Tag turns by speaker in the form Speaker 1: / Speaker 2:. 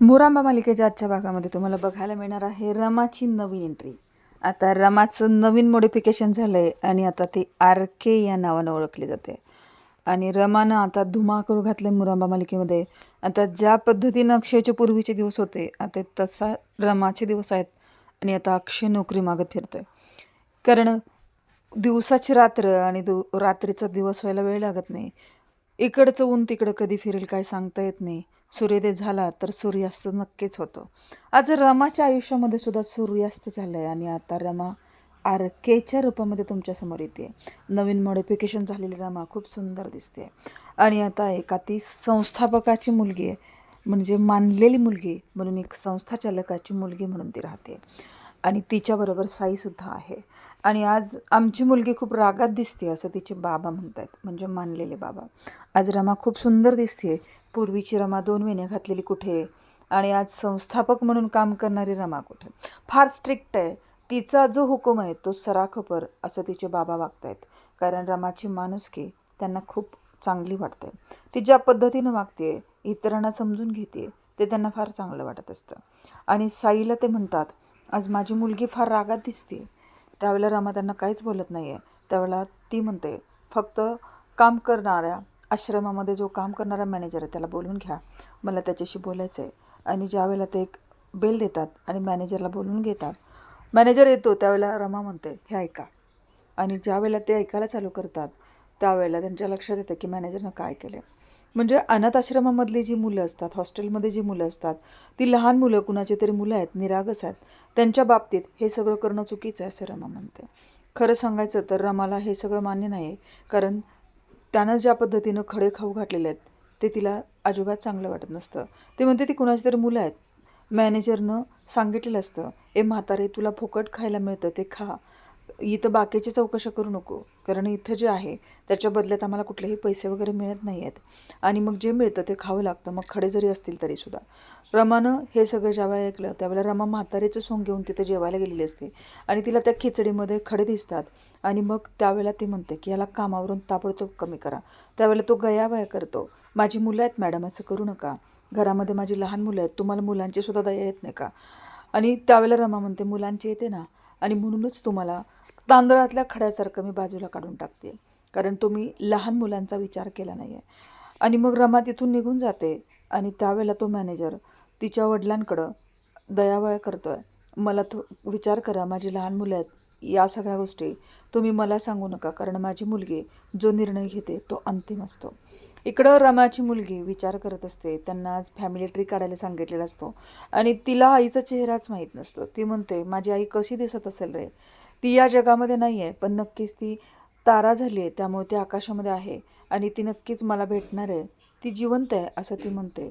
Speaker 1: मुरांबा मालिकेच्या आजच्या भागामध्ये तुम्हाला बघायला मिळणार आहे रमाची नवीन एंट्री आता रमाचं नवीन मॉडिफिकेशन झालं आहे आणि आता ती आर के या नावानं ओळखली जाते. आणि रमानं आता धुमाकूळ घातलं मुरांबा मालिकेमध्ये. आता ज्या पद्धतीनं अक्षयचे पूर्वीचे दिवस होते आता तसा रमाचे दिवस आहेत आणि आता अक्षय नोकरी मागत फिरतोय. कारण दिवसाची रात्र आणि दु रात्रीचा दिवस व्हायला वेळ लागत नाही. इकडचं ऊन तिकडं कधी फिरेल काय सांगता येत नाही. सूर्योदय झाला तर सूर्यास्त नक्कीच होतो. आज रमाच्या आयुष्यामध्ये सुद्धा सूर्यास्त झालं आहे आणि आता रमा आर केच्या रूपामध्ये तुमच्यासमोर येते. नवीन मॉडिफिकेशन झालेली रमा खूप सुंदर दिसते. आणि आता एका ती संस्थापकाची मुलगी आहे. म्हणजे मानलेली मुलगी म्हणून एक संस्था चालकाची मुलगी म्हणून ती राहते. आणि तिच्याबरोबर साईसुद्धा आहे. आणि आज आमची मुलगी खूप रागात दिसते असं तिचे बाबा म्हणत आहेत म्हणजे मानलेले बाबा. आज रमा खूप सुंदर दिसते पूर्वीची रमा दोन महिने घातलेली कुठे? आणि आज संस्थापक म्हणून काम करणारी रमा कुठे? फार स्ट्रिक्ट आहे. तिचा जो हुकूम आहे तो सराखपर असं तिचे बाबा वागतायत. कारण रमाची माणुसकी त्यांना खूप चांगली वाटते. ती ज्या पद्धतीनं वागते इतरांना समजून घेते ते त्यांना फार चांगलं वाटत असतं. आणि साईला ते म्हणतात आज माझी मुलगी फार रागात दिसते. त्यावेळेला रमा त्यांना काहीच बोलत नाही आहे त्यावेळेला ती म्हणते फक्त काम करणाऱ्या आश्रमामध्ये जो काम करणारा मॅनेजर आहे त्याला बोलून घ्या. मला त्याच्याशी बोलायचं आहे आणि ज्यावेळेला ते एक बेल देतात आणि मॅनेजरला बोलून घेतात मॅनेजर येतो. त्यावेळेला रमा म्हणते हे ऐका. आणि ज्यावेळेला ते ऐकायला चालू करतात त्यावेळेला त्यांच्या लक्षात येतं की मॅनेजरनं काय केलं म्हणजे अनाथ आश्रमामधली जी मुलं असतात हॉस्टेलमध्ये जी मुलं असतात ती लहान मुलं कुणाची तरी मुलं आहेत निरागस आहेत त्यांच्या बाबतीत हे सगळं करणं चुकीचं आहे असं रमा म्हणते. खरं सांगायचं तर रमाला हे सगळं मान्य नाही आहे कारण त्यानं ज्या पद्धतीनं खडे खाऊ घातलेले आहेत ते तिला अजिबात चांगलं वाटत नसतं. ते म्हणते ती कुणाची तरी मुलं आहेत. मॅनेजरनं सांगितलेलं असतं ए म्हातारे तुला फुकट खायला मिळतं ते खा. इथं बाकीची चौकशा करू नको. कारण इथं जे आहे त्याच्या बदल्यात आम्हाला कुठलेही पैसे वगैरे मिळत नाही आहेत आणि मग जे मिळतं ते खावं लागतं. मग खडे जरी असतील तरीसुद्धा रमानं हे सगळं ज्यावेळेला ऐकलं त्यावेळेला रमा म्हातारेचं सोंग घेऊन तिथं जेवायला गेलेली असते. आणि तिला त्या खिचडीमध्ये खडे दिसतात. आणि मग त्यावेळेला ती म्हणते की याला कामावरून ताबडतोब कमी करा. त्यावेळेला तो गयावया करतो. माझी मुलं आहेत मॅडम असं करू नका. घरामध्ये माझी लहान मुलं आहेत. तुम्हाला मुलांची सुद्धा दया येत नाही का? आणि त्यावेळेला रमा म्हणते मुलांची येते ना. आणि म्हणूनच तुम्हाला तांदळातल्या खड्यासारखं मी बाजूला काढून टाकते. कारण तुम्ही लहान मुलांचा विचार केला नाही आहे आणि मग रमा तिथून निघून जाते आणि त्यावेळेला तो मॅनेजर तिच्या वडिलांकडं दयावया करतो आहे मला तो विचार करा माझी लहान मुलं आहेत या सगळ्या गोष्टी तुम्ही मला सांगू नका. कारण माझी मुलगी जो निर्णय घेते तो अंतिम असतो. इकडं रमाची मुलगी विचार करत असते. त्यांना आज फॅमिली ट्री काढायला सांगितलेला असतो. आणि तिला आईचा चेहराच माहीत नसतो. ती म्हणते माझी आई कशी दिसत असेल रे? ती या जगामध्ये नाही आहे पण नक्कीच ती तारा झाली आहे त्यामुळे ती आकाशामध्ये आहे आणि ती नक्कीच मला भेटणार आहे. ती जिवंत आहे असं ती म्हणते.